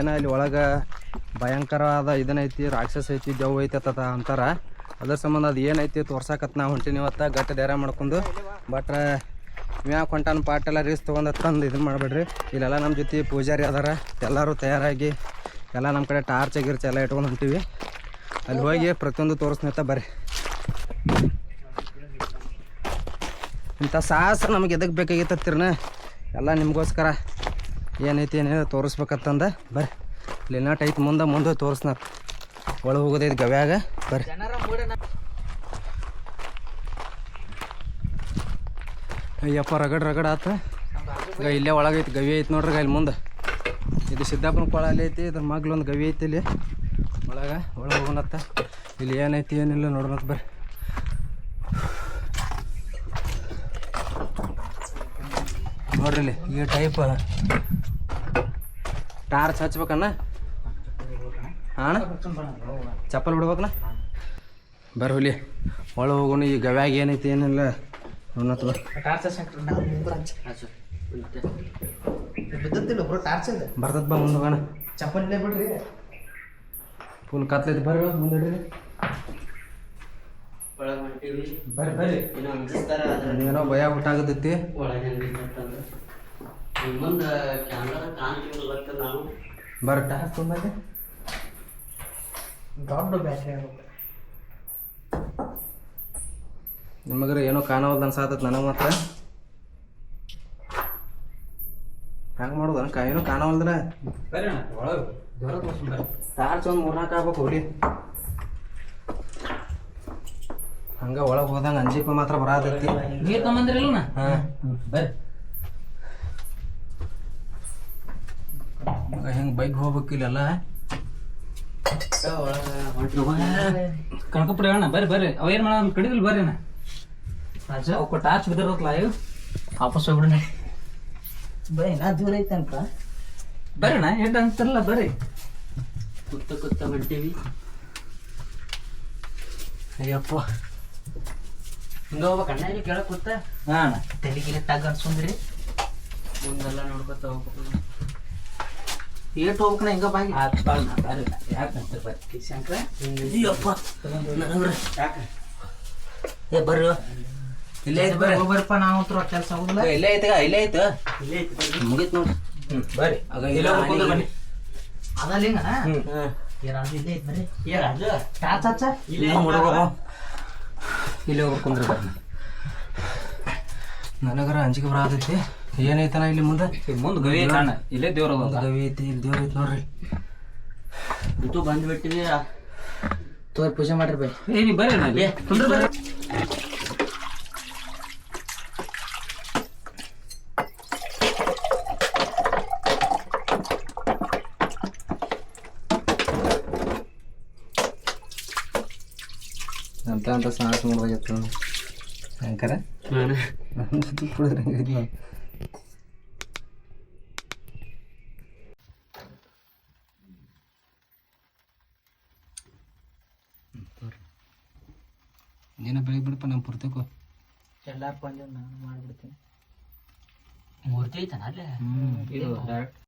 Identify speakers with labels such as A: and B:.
A: ಏನ ಇಲ್ಲಿ ಒಳಗೆ ಭಯಂಕರವಾದ ಇದನ್ನೈತಿ ರಾಕ್ಷಸ ಐತಿ ದೆವ್ ಐತಿ ಅಂತಾರ. ಅದ್ರ ಸಂಬಂಧ ಅದು ಏನೈತಿ ತೋರ್ಸಾಕತ್ ನಾ ಹೊಂಟೀನಿ ಇವತ್ತ ಗಟ್ಟ ಧೈರ್ಯ ಮಾಡ್ಕೊಂಡು. ಬಟ್ ಮ್ಯಾಕ್ ಹೊಂಟಾನ ಪಾಟ್ ಎಲ್ಲ ರೀಸ್ ತೊಗೊಂಡು ತಂದು ಇದನ್ನ ಮಾಡಬೇಡ್ರಿ. ಇಲ್ಲೆಲ್ಲ ನಮ್ಮ ಜೊತೆ ಪೂಜಾರಿ ಅದಾರ, ಎಲ್ಲರೂ ತಯಾರಾಗಿ, ಎಲ್ಲ ನಮ್ಮ ಕಡೆ ಟಾರ್ಚ್ ಗಿರ್ಚ್ ಎಲ್ಲ ಇಟ್ಕೊಂಡು ಹೊಂಟೀವಿ. ಅಲ್ಲಿ ಹೋಗಿ ಪ್ರತಿಯೊಂದು ತೋರಿಸ್ನಿತ್ತ ಬರ್ರಿ. ಇಂಥ ಸಾಹಸ ನಮಗೆ ಎದಕ್ಕೆ ಬೇಕಾಗಿತ್ತತ್ತಿರ್ನ ಎಲ್ಲ ನಿಮಗೋಸ್ಕರ. ಏನೈತಿ ಏನೇನೋ ತೋರಿಸ್ಬೇಕತ್ತಂದ? ಬರ್ರಿ. ಲಿನಾಟ್ ಐತಿ ಮುಂದೆ ಮುಂದೆ ತೋರಿಸ್ನ. ಒಳಗೆ ಹೋಗೋದೈತಿ ಗವ್ಯಾಗ. ಬರ್ರಿ. ಅಯ್ಯಪ್ಪ, ರಗಡ್ ರಗಡ್ ಆತ. ಇಲ್ಲೇ ಒಳಗೈತಿ ಗವಿ ಐತಿ ನೋಡ್ರಿ ಇಲ್ಲಿ ಮುಂದೆ. ಇದು ಸಿದ್ದಾಪುರ ಕೊಳ ಅಲ್ಲಿ ಐತಿ, ಇದ್ರ ಮಗ್ಲೊಂದು ಗವಿ ಐತಿ ಇಲ್ಲಿ. ಒಳಗೆ ಒಳಗೆ ಹೋಗೋಣತ್ತ. ಇಲ್ಲಿ ಏನೈತಿ, ಏನಿಲ್ಲ ನೋಡ್ಬೇಕು ಬರ್ರಿ. ನೋಡ್ರಿ ಇಲ್ಲಿ ಈ ಟೈಪ್ ಟಾರ್ಚ್ ಹಚ್ಬೇಕಣ್ಣ. ಹಾಂ ಚಪ್ಪಲ್ ಬಿಡ್ಬೇಕನ ಬರ್ರಿ ಹುಲಿ. ಒಳ ಹೋಗೋಣ ಈ ಗವ್ಯಾಗ ಏನೈತಿ ಏನಿಲ್ಲ. ಬರ್ತದ ಬಾ ಮುಂದೆ ಹೋಗೋಣ.
B: ಚಪ್ಪಲ್ಲೇ ಬಿಡ್ರಿ
A: ಫುಲ್ ಕತ್ಲೈತಿ ಬರ್ರಿ ಮುಂದೆ ಬರ್ರಿ ಬರ್ರಿ.
C: ಏನೋ
A: ಭಯ
C: ಹೆಂಗಿರ್ತಂದ್ರೆ ಮುಂದೆ ಕ್ಯಾಮ್ರಾ ಬರ್ತ
A: ತುಂಬಲ್ಲಿ
B: ದೊಡ್ಡ ಬ್ಯಾಟ್ರಿ
A: ನಿಮಗ್ರ ಏನೋ ಕಾಣವಲ್ದು ಅನ್ಸಾತತ್ ನನಗೆ ಮಾತ್ರ. ಹಂಗೆ ಮಾಡೋದು? ಅನ್ಕ ಏನೋ ಕಾಣವಲ್ದ್ರ ಟಾರ್ಚ್ ಒಂದು ಮೂರ್ನಾಲ್ಕು ಆಗ್ಬೇಕು ಹುಲಿ ಹಂಗ ಒಳಗೆ ಹೋದಂಗ ಅಂಜಿಕೆ ಮಾತ್ರ ಬರಾತೈತಿ.
D: ನೀರು ತಗೊಂಬಂದ್ರಿಲ್ಲ
A: ಹಾಂ.
D: ಬರ್ರಿ.
A: ಹೆಂಗೆ ಬೈಕ್ ಹೋಗ್ಬೇಕು ಇಲ್ಲೆಲ್ಲ
D: ಕಣ್ಕಪುರ ಅಣ್ಣ ಬರ್ರಿ ಬರ್ರಿ. ಅವ ಏನ್ ಮಾಡೋಣ ಕಡಿದಿಲ್ಲ ಬರ್ರಿ ಅಣ್ಣ. ಅವಕ್ಕ ಟಾರ್ಚ್ ಬಿದ್ದಿರೋಕ್ಲ ಇವು ವಾಪಸ್ ಹೋಗ್ಬಿಡಣ
B: ಬೈ ನಾ ದೂರ ಐತಂಕ
D: ಬರ್ರಿ ಅಣ್ಣ ಹೆಡ್ ಅಂತಾರಲ್ಲ ಬರ್ರಿ.
C: ಕುತ್ತ ಕುತ್ತ ಹೊಂಟೀವಿ.
A: ಅಯ್ಯಪ್ಪ.
C: ಹಿಂಗ ಹೋಗ್ಬೇಕಣ್ಣ ಇಲ್ಲಿ ಕೆಳಗೆ ಕುತ್ತ.
D: ಹಾ ಅಣ್ಣ.
B: ತಲೆಗಿಲೆ ತಗ್ಗ ಅನ್ಸೊಂದ್ರಿ
C: ಮುಂದೆಲ್ಲ ನೋಡ್ಕೊತ ಹೋಗ್ಬೇಕು.
B: ಏಟ್ ಹೋಗ್ಬೇಕಣ ಹಿಂಗ ಬಾಗಿ. ಏ ಬರ್ರಿ.
A: ಇಲ್ಲೇ ಐತಿ ಬರ್ರಿ.
B: ಬರ್ರಪ್ಪ ನಾವು ಹತ್ರ ಕೆಲಸ ಆಗುದಿಲ್ಲ.
A: ಇಲ್ಲೇ ಐತೆ
C: ಇಲ್ಲೇ ಐತ.
A: ಮುಗಿತ್ ನೋಡ್ರಿ
D: ಬರ್ರಿ.
A: ಆಗ
D: ಇಲ್ಲ ಹೋಗ್ಕೊಂಡು ಬನ್ನಿ.
B: ಅದಲ್ಲ ಹಿಂಗ ಏನಾದ್ರು ಇಲ್ಲೇ ಐತ್ ಬರ್ರಿ.
C: ಏ ರಾಜು.
B: ಟಾರ್ಚ್ ಹಚ್ಚ
C: ಇಲ್ಲೇ
A: ಹುಡುಗ ಇಲ್ಲೇ ಹೋಗ್ಬೇಕು ಬರ್ರಿ ನನಗರ ಅಂಜಿಕೆ ಬರತೈತಿ ಏನೈತನ ಇಲ್ಲಿ ಮುಂದೆ?
D: ಮುಂದೆ ಗವಿ ಕಾಣ ಇಲ್ಲೇ ದೇವ್ರ
A: ಒಂದು ಗವಿ ಐತಿ ಇಲ್ಲಿ ದೇವ್ರ ಐತಿ ನೋಡ್ರಿ.
C: ಇದು ಬಂದ್ಬಿಟ್ಟಿವಿ
B: ತೋರಿ ಪೂಜೆ ಮಾಡ್ರಿ ಬೈ.
D: ಏ ನೀ ಬರ್ರಿ ಅಣ್ಣ ಇಲ್ಲಿ. ಕುಂದ್ರ ಬರ್ರಿ.
A: ಅಂತ ಅಂತ ಸಾಹಸ ಮಾಡ್ದಾಗಿತ್ತು ನೋಡು. ಏನ ಬೆಳಿಗ್ಗೆ ಬಿಡಪ್ಪ ನಮ್ಮ ಪುರ್ತಕ್ಕೂ
B: ಎಲ್ಲಾರು ಬಂದು ನಾನು ಮಾಡ್ಬಿಡ್ತೀನಿ.
C: ಮೂರ್ತಿ ಐತನ ಅಲ್ಲೇ?
D: ಇದು ಡೈರೆಕ್ಟ್